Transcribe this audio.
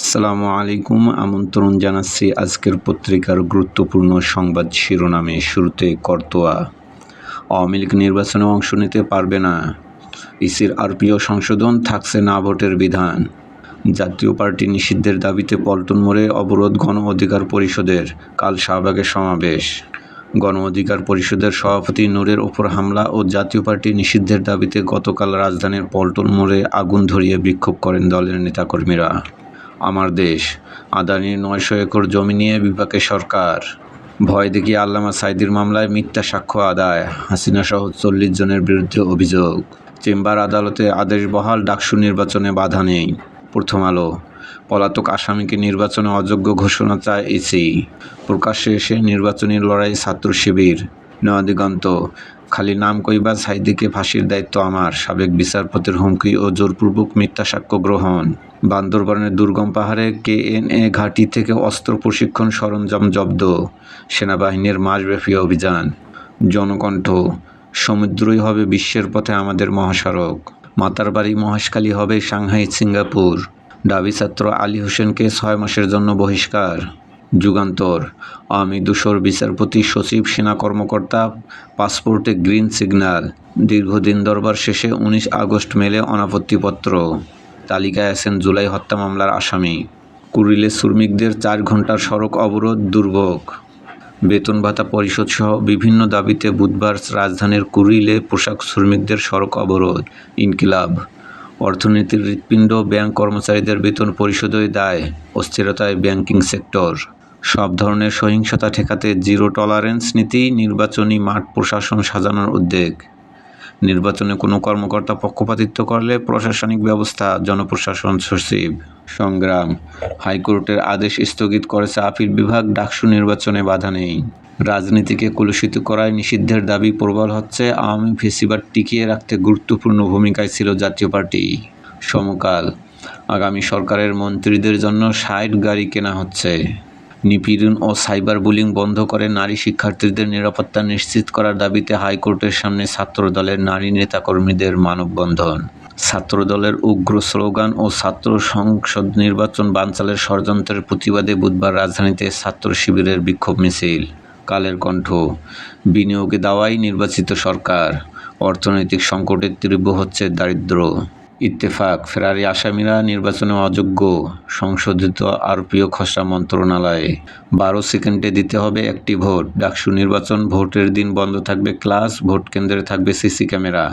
আসসালামু আলাইকুম, আমন্ত্রণ জানাচ্ছি আজকের পত্রিকার গুরুত্বপূর্ণ সংবাদ শিরোনামে। শুরুতে করতোয়া। আওয়ামী লীগ নির্বাচনে অংশ নিতে পারবে না। ইসির আরপিও সংশোধন, থাকছে না ভোটের বিধান। জাতীয় পার্টি নিষিদ্ধের দাবিতে পল্টন মোড়ে অবরোধ গণ অধিকার পরিষদের, কাল শাহবাগে সমাবেশ। গণ অধিকার পরিষদের সভাপতি নূরের ওপর হামলা ও জাতীয় পার্টি নিষিদ্ধের দাবিতে গতকাল রাজধানীর পল্টন মোড়ে আগুন ধরিয়ে বিক্ষোভ করেন দলের নেতাকর্মীরা। আমার দেশ। আদানির নয়শো একর জমি নিয়ে বিপাকে সরকার। ভয় দেখিয়ে আল্লামা সাইদির মামলায় মিথ্যা সাক্ষ্য আদায়। হাসিনা সহ চল্লিশ জনের বিরুদ্ধে অভিযোগ। চেম্বার আদালতে আদেশ বহাল, ডাকসু নির্বাচনে বাধা নেই। প্রথম আলো। পলাতক আসামিকে নির্বাচনে অযোগ্য ঘোষণা চায় ইসি প্রকাশ্যে এসে নির্বাচনী লড়াই ছাত্র শিবির। নয়াদিগন্ত। খালি নাম কইবা সাইদিকে ফাঁসির দায়িত্ব আমার, সাবেক বিচারপতির হুমকি ও জোরপূর্বক মিথ্যা সাক্ষ্য গ্রহণ। বান্দরবানের দুর্গম পাহাড়ে কেএনএ ঘাঁটি থেকে অস্ত্র প্রশিক্ষণ সরঞ্জাম জব্দ, সেনাবাহিনীর মাসব্যাপী অভিযান। জনকণ্ঠ, সমুদ্রই হবে বিশ্বের পথে আমাদের মহাসড়ক মাতারবাড়ি মহেশখালী হবে সাংহাই, সিঙ্গাপুর। ডাবি ছাত্র আলী হোসেনকে ছয় মাসের জন্য বহিষ্কার। যুগান্তর। আওয়ামী দূষর বিচারপতি, সচিব, সেনা কর্মকর্তা, পাসপোর্টে গ্রিন সিগন্যাল। দীর্ঘদিন দরবার শেষে উনিশ আগস্ট মেলে অনাপত্তিপত্র। তালিকায় আছেন জুলাই হত্যা মামলার আসামি। কুরিলে শ্রমিকদের চার ঘণ্টার সড়ক অবরোধ দুর্ভোগ। বেতন ভাতা পরিশোধ সহ বিভিন্ন দাবিতে বুধবার রাজধানীর কুরিলে পোশাক শ্রমিকদের সড়ক অবরোধ, ইনকিলাব। অর্থনীতির হৃৎপিণ্ড ব্যাংক কর্মচারীদের বেতন পরিশোধই দায়, অস্থিরতায় ব্যাংকিং সেক্টর। সব ধরনের সহিংসতা ঠেকাতে জিরো টলারেন্স নীতি, নির্বাচনী মাঠ প্রশাসন সাজানোর উদ্যোগ। নির্বাচনে কোনো কর্মকর্তা পক্ষপাতিত্ব করলে প্রশাসনিক ব্যবস্থা, জনপ্রশাসন সচিব। সংগ্রাম। হাইকোর্টের আদেশ স্থগিত করেছে আপিল বিভাগ, ডাকসু নির্বাচনে বাধা নেই। রাজনীতিকে কলুষিত করায় নিষিদ্ধের দাবি প্রবল হচ্ছে, আওয়ামী ফেসিবাদ টিকিয়ে রাখতে গুরুত্বপূর্ণ ভূমিকায় ছিল জাতীয় পার্টি। সমকাল। আগামী সরকারের মন্ত্রীদের জন্য ষাট গাড়ি কেনা হচ্ছে। নিপীড়ন ও সাইবার বুলিং বন্ধ করে নারী শিক্ষার্থীদের নিরাপত্তা নিশ্চিত করার দাবিতে হাইকোর্টের সামনে ছাত্রদলের নারী নেতাকর্মীদের মানববন্ধন। ছাত্রদলের উগ্র স্লোগান ও ছাত্র সংসদ নির্বাচন বানচালের ষড়যন্ত্রের প্রতিবাদে বুধবার রাজধানীতে ছাত্র শিবিরের বিক্ষোভ মিছিল। কালের কণ্ঠ, বিনিয়োগে দাওয়াই নির্বাচিত সরকার, অর্থনৈতিক সংকটের তীব্র হচ্ছে দারিদ্র্য ইত্তেফাক, ফেরারি আসামিরা নির্বাচনে অযোগ্য, সংশোধিত আরপিও খসড়া মন্ত্রণালয়ে। বারো সেকেন্ডে দিতে হবে একটি ভোট। ডাকসু নির্বাচন ভোটের দিন বন্ধ থাকবে ক্লাস, ভোট কেন্দ্রে থাকবে সিসি ক্যামেরা।